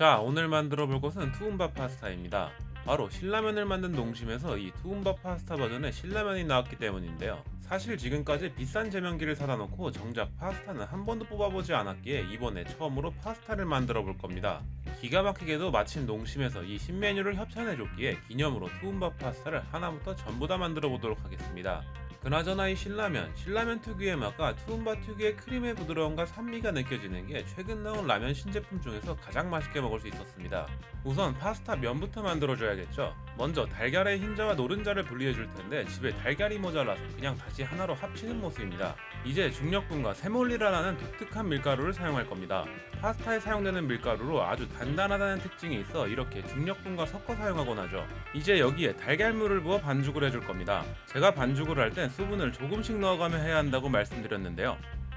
자, 오늘 만들어 볼 것은 투움바 파스타입니다. 바로 신라면을 만든 농심에서 이 투움바 파스타 버전의 신라면이 나왔기 때문인데요. 사실 지금까지 비싼 제면기를 사다 놓고 정작 파스타는 한 번도 뽑아보지 않았기에 이번에 처음으로 파스타를 만들어 볼 겁니다. 기가 막히게도 마침 농심에서 이 신메뉴를 협찬해 줬기에 기념으로 투움바 파스타를 하나부터 전부 다 만들어 보도록 하겠습니다. 그나저나 이 신라면, 신라면 특유의 맛과 투움바 특유의 크림의 부드러움과 산미가 느껴지는 게 최근 나온 라면 신제품 중에서 가장 맛있게 먹을 수 있었습니다. 우선 파스타 면부터 만들어줘야겠죠. 먼저 달걀의 흰자와 노른자를 분리해줄 텐데 집에 달걀이 모자라서 그냥 다시 하나로 합치는 모습입니다. 이제 중력분과 세몰리라라는 독특한 밀가루를 사용할 겁니다. 파스타에 사용되는 밀가루로 아주 단단하다는 특징이 있어 이렇게 중력분과 섞어 사용하곤 하죠. 이제 여기에 달걀물을 부어 반죽을 해줄 겁니다. 제가 반죽을 할땐 수분을 조금씩 넣어가며 해야 한다고 말씀드렸는데요.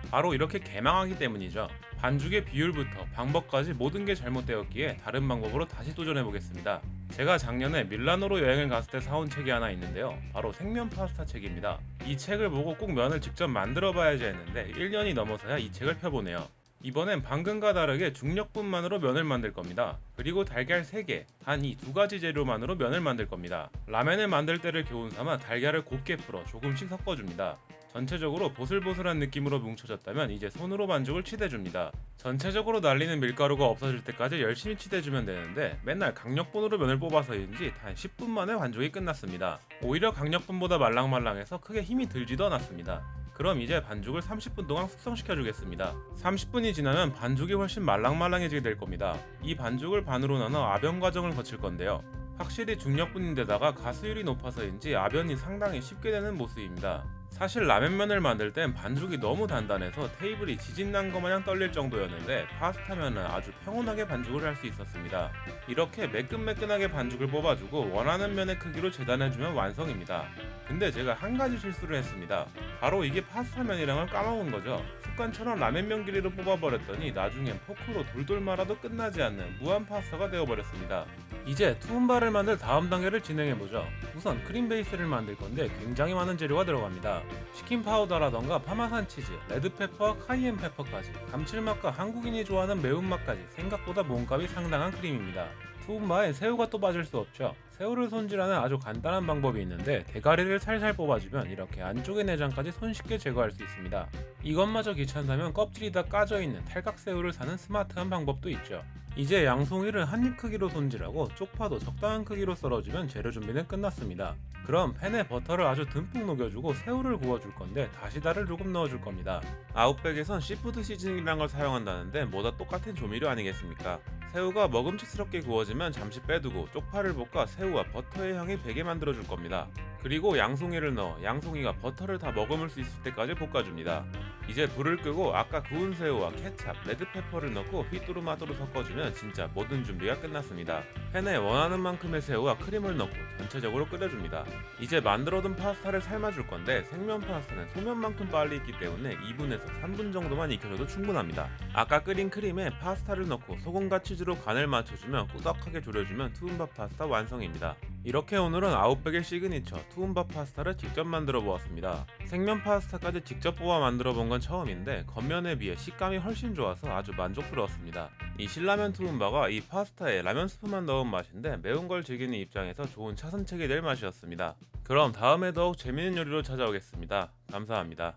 바로 이렇게 개망하기 때문이죠. 반죽의 비율부터 방법까지 모든 게 잘못되었기에 다른 방법으로 다시 도전해 보겠습니다. 제가 작년에 밀라노로 여행을 갔을 때 사온 책이 하나 있는데요. 바로 생면 파스타 책입니다. 이 책을 보고 꼭 면을 직접 만들어 봐야지 했는데 1년이 넘어서야 이 책을 펴보네요. 이번엔 방금과 다르게 중력분만으로 면을 만들 겁니다. 그리고 달걀 3개, 단 이 두 가지 재료만으로 면을 만들 겁니다. 라면을 만들 때를 교훈 삼아 달걀을 곱게 풀어 조금씩 섞어줍니다. 전체적으로 보슬보슬한 느낌으로 뭉쳐졌다면 이제 손으로 반죽을 치대줍니다. 전체적으로 날리는 밀가루가 없어질 때까지 열심히 치대주면 되는데 맨날 강력분으로 면을 뽑아서인지 단 10분 만에 반죽이 끝났습니다. 오히려 강력분보다 말랑말랑해서 크게 힘이 들지도 않았습니다. 그럼 이제 반죽을 30분 동안 숙성시켜 주겠습니다. 30분이 지나면 반죽이 훨씬 말랑말랑해지게 될 겁니다. 이 반죽을 반으로 나눠 아변 과정을 거칠 건데요. 확실히 중력분인데다가 가스율이 높아서인지 아변이 상당히 쉽게 되는 모습입니다. 사실 라면면을 만들 땐 반죽이 너무 단단해서 테이블이 지진난 것 마냥 떨릴 정도였는데 파스타면은 아주 평온하게 반죽을 할 수 있었습니다. 이렇게 매끈매끈하게 반죽을 뽑아주고 원하는 면의 크기로 재단해주면 완성입니다. 근데 제가 한 가지 실수를 했습니다. 바로 이게 파스타면이랑을 까먹은 거죠. 습관처럼 라면면 길이로 뽑아버렸더니 나중엔 포크로 돌돌 말아도 끝나지 않는 무한 파스타가 되어버렸습니다. 이제 투움바를 만들 다음 단계를 진행해보죠. 우선 크림 베이스를 만들 건데 굉장히 많은 재료가 들어갑니다. 치킨 파우더라던가 파마산 치즈, 레드페퍼와 카이엔 페퍼까지 감칠맛과 한국인이 좋아하는 매운맛까지 생각보다 몸값이 상당한 크림입니다. 투움바에 새우가 또 빠질 수 없죠. 새우를 손질하는 아주 간단한 방법이 있는데 대가리를 살살 뽑아주면 이렇게 안쪽의 내장까지 손쉽게 제거할 수 있습니다. 이것마저 귀찮다면 껍질이 다 까져 있는 탈각새우를 사는 스마트한 방법도 있죠. 이제 양송이를 한 입 크기로 손질하고 쪽파도 적당한 크기로 썰어주면 재료 준비는 끝났습니다. 그럼 팬에 버터를 아주 듬뿍 녹여주고 새우를 구워줄 건데 다시다를 조금 넣어줄 겁니다. 아웃백에선 시푸드 시즈닝이란 걸 사용한다는데 뭐다 똑같은 조미료 아니겠습니까? 새우가 먹음직스럽게 구워지면 잠시 빼두고 쪽파를 볶아 새우와 버터의 향이 배게 만들어줄 겁니다. 그리고 양송이를 넣어 양송이가 버터를 다 머금을 수 있을 때까지 볶아줍니다. 이제 불을 끄고 아까 구운 새우와 케찹, 레드페퍼를 넣고 휘뚜루마뚜루 섞어주면 진짜 모든 준비가 끝났습니다. 팬에 원하는 만큼의 새우와 크림을 넣고 전체적으로 끓여줍니다. 이제 만들어둔 파스타를 삶아줄 건데 생면 파스타는 소면만큼 빨리 익기 때문에 2분에서 3분 정도만 익혀줘도 충분합니다. 아까 끓인 크림에 파스타를 넣고 소금과 치즈로 간을 맞춰주면 꾸덕하게 졸여주면 투움바 파스타 완성입니다. 이렇게 오늘은 아웃백의 시그니처 투움바 파스타를 직접 만들어 보았습니다. 생면 파스타까지 직접 뽑아 만들어 본 건 처음인데 겉면에 비해 식감이 훨씬 좋아서 아주 만족스러웠습니다. 이 신라면 투움바가 이 파스타에 라면 스프만 넣은 맛인데 매운 걸 즐기는 입장에서 좋은 차선책이 될 맛이었습니다. 그럼 다음에 더욱 재밌는 요리로 찾아오겠습니다. 감사합니다.